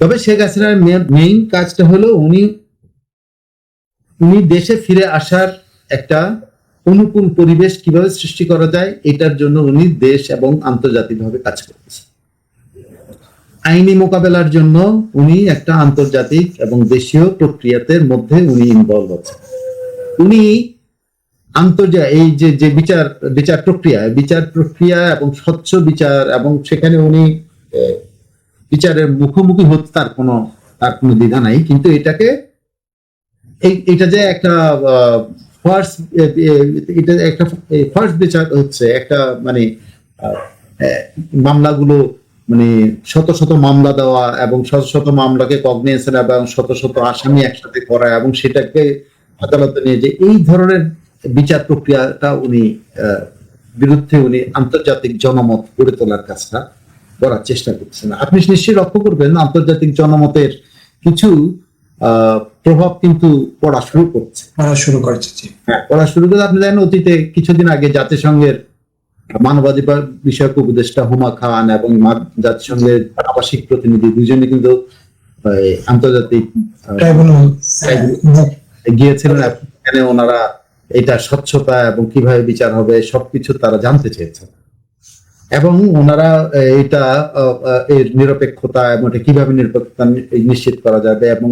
তবে শেখ হাসিনার মেইন কাজটা হলো উনি উনি দেশে ফিরে আসার একটা অনুকূল পরিবেশ কীভাবে সৃষ্টি করা যায়, এটার জন্য উনি দেশ এবং আন্তর্জাতিকভাবে কাজ করতেছেন আইনি মোকাবেলার জন্য উনি একটা আন্তর্জাতিক এবং দেশীয় প্রক্রিয়াতে মধ্যে উনি ইনভলভ আছেন। উনি আন্তর্জা, এই যে যে বিচার বিচার প্রক্রিয়া বিচার প্রক্রিয়া এবং স্বচ্ছ বিচার এবং সেখানে উনি বিচারের মুখোমুখি হতে তার কোনো তার কোনো দ্বিধা নাই। কিন্তু এটাকে এটা যে একটা ফার্স্ট এটা একটা ফার্স্ট বিচার হচ্ছে, একটা মানে মামলাগুলো মানে শত শত মামলা দেওয়া এবং শত শত মামলাকে কগনিয়েশন এবং শত শত আসামি একসাথে করা এবং সেটাকে আদালতে নিয়ে যে এই ধরনের বিচার প্রক্রিয়াটা উনি বিরুদ্ধে উনি আন্তর্জাতিক জনমত গড়ে তোলার কাজটা করার চেষ্টা করছেন আপনি নিশ্চয়ই লক্ষ্য করবেন আন্তর্জাতিক জনমতের কিছু প্রভাব কিন্তু পড়া শুরু করছে। পড়া শুরু করেছে হ্যাঁ, পড়া শুরু করে আপনি জানেন অতীতে কিছুদিন আগে জাতিসংঘের মানবাধিকার বিষয়ক উপদেষ্টা হুমা খান এবং জাতিসংঘের আবাসিক প্রতিনিধি দুজনে কিন্তু আন্তর্জাতিক গিয়েছিলেন। এখানে ওনারা এটা স্বচ্ছতা এবং কীভাবে বিচার হবে সবকিছু তারা জানতে চেয়েছেন। এবং ওনারা এটা এর নিরপেক্ষতা এবং এটা কীভাবে নিরপেক্ষতা নিশ্চিত করা যাবে এবং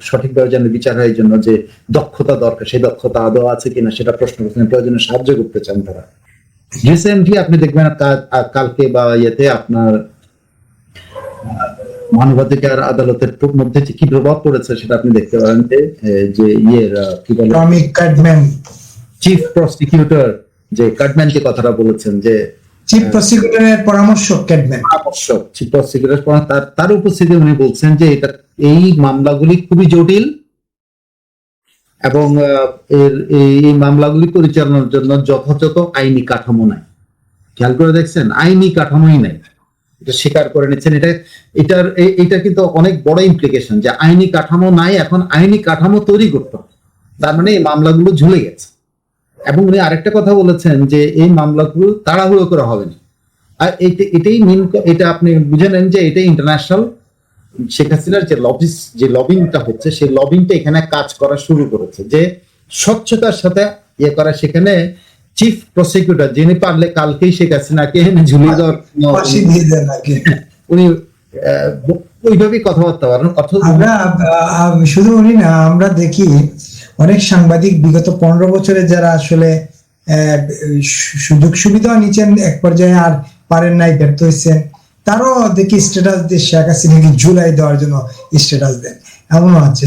সঠিকভাবে যেন বিচার হয় জন্য যে দক্ষতা দরকার সেই দক্ষতা আদৌ আছে কিনা সেটা প্রশ্ন করছেন প্রয়োজনে সাহায্য করতে চান তারা। রিসেন্টলি আপনি দেখবেন কালকে বা ইয়েতে আপনার মানবাধিকার আদালতের মধ্যে যে কি প্রভাব পড়েছে সেটা আপনি দেখতে পারেন যে যে ইয়ের কি বলে? চিফ প্রসিকিউটর যে কাটম্যানকে কথাটা বলেছেন যে চিফ প্রসিকিউটরের চিফ প্রসিকিউটর তার উনি বলছেন যে এটা, এই মামলাগুলি খুবই জটিল এবং এর, এই মামলাগুলি পরিচালনার জন্য যথাযথ আইনি কাঠামো নাই। খেয়াল করে দেখছেন, আইনি কাঠামোই নাই। এটা স্বীকার করে নিচ্ছেন, এটা, এটার এটা কিন্তু অনেক বড় ইমপ্লিকেশন যে আইনি কাঠামো নাই, এখন আইনি কাঠামো তৈরি করতে তার মানে এই মামলাগুলো ঝুলে গেছে। এবং উনি আরেকটা কথা বলেছেন যে এই মামলাগুলো তাড়াহুড়ো করা হবে না। আর এটাই মেন এটা আপনি বুঝে নেন যে এটা ইন্টারন্যাশনাল শেখ হাসিনার যে লবিস যে লবিংটা হচ্ছে সেই লবিংটা এখানে কাজ করা শুরু করেছে যে স্বচ্ছতার সাথে ইয়ে করা সেখানে চিফ প্রসিকিউটর যিনি পারলে কালকেই শেখ হাসিনাকে এনে ঝুলিয়ে দেওয়ার উনি ওইভাবেই কথাবার্তা আমরা আহ, শুধু উনি না আমরা দেখি অনেক সাংবাদিক বিগত পনেরো বছরে যারা আসলে সুযোগ সুবিধা নিচ্ছেন, এক পর্যায়ে আর পারেন নাই, ব্যর্থ হয়েছেন তারও দেখি স্ট্যাটাস দিয়ে শেখ হাসিনাকে জুলাই দেওয়ার জন্য স্ট্যাটাস দেন। এমনও আছে।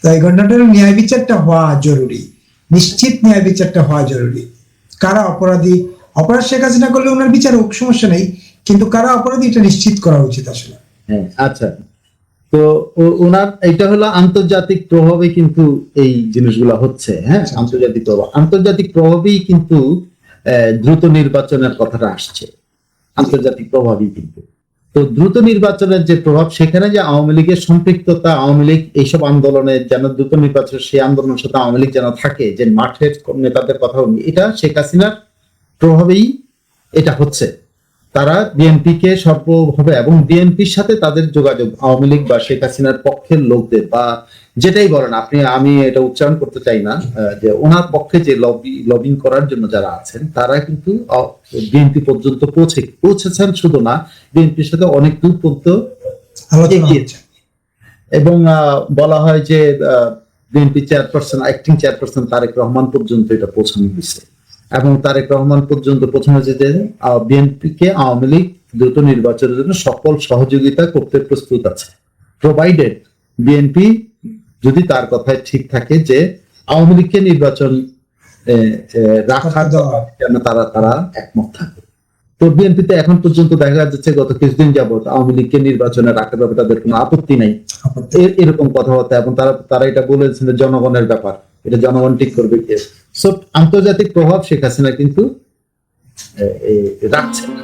তো এই ঘটনাটার ন্যায় বিচারটা হওয়া জরুরি। নিশ্চিত ন্যায় বিচারটা হওয়া জরুরি। কারা অপরাধী? অপরাধ শেখ হাসিনা করলে ওনার বিচার হোক, সমস্যা নেই। কিন্তু কারা অপরাধী, এটা নিশ্চিত করা উচিত আসলে। আচ্ছা। তো ওনার এটা হলো আন্তর্জাতিক প্রভাবে কিন্তু এই জিনিসগুলো হচ্ছে হ্যাঁ? আন্তর্জাতিক প্রভাব। আন্তর্জাতিক প্রভাবেই কিন্তু দ্রুত নির্বাচনের কথাটা আসছে। আন্তর্জাতিক প্রভাবই কিন্তু। তো দ্রুত নির্বাচনের যে প্রভাব, সেখানে যে আওয়ামী লীগের সম্পৃক্ততা, আওয়ামী লীগ এইসব আন্দোলনে যেন দ্রুত নির্বাচন সেই আন্দোলনের সাথে আওয়ামী লীগ যেন থাকে, যে মাঠের নেতাদের কথা এটা শেখ হাসিনার প্রভাবেই এটা হচ্ছে। তারা বিএনপি কে সর্বভাবে এবং বিএনপির সাথে তাদের যোগাযোগ আওয়ামী লীগ বা শেখ হাসিনার পক্ষের লোকদের বা যেটাই বলেন আপনি আমি এটা উচ্চারণ করতে চাই না যে ওনার পক্ষে যে লবি লবিং করার জন্য যারা আছেন তারা কিন্তু বিএনপি পর্যন্ত পৌঁছে পৌঁছেছেন শুধু না বিএনপির সাথে অনেক দূর পর্যন্ত আলোচনা এগিয়ে হচ্ছে। এবং আহ, বলা হয় যে BNP chairperson acting chairperson Tarique Rahman পর্যন্ত এটা পৌঁছানো হয়েছে এবং তারেক রহমান পর্যন্ত পৌঁছানো হয়েছে যে বিএনপি কে আওয়ামী লীগ দ্রুত নির্বাচনের জন্য সকল সহযোগিতা করতে প্রস্তুত আছে। প্রোভাইডেড বিএনপি যদি তার কথায় ঠিক থাকে যে আওয়ামী লীগকে নির্বাচন রাখার দেওয়া। তারা তারা একমত থাকে। তো বিএনপিতে এখন পর্যন্ত দেখা যাচ্ছে গত কিছুদিন যাবত আওয়ামী লীগকে নির্বাচনে রাখার ব্যাপারে তাদের কোনো আপত্তি নাই। এরকম কথাবার্তা এবং তারা তারা এটা বলেছেন যে জনগণের ব্যাপার। এটা জনগণ ঠিক করবে কে? সো আন্তর্জাতিক প্রভাব শেখ হাসিনা কিন্তু রাখছে না।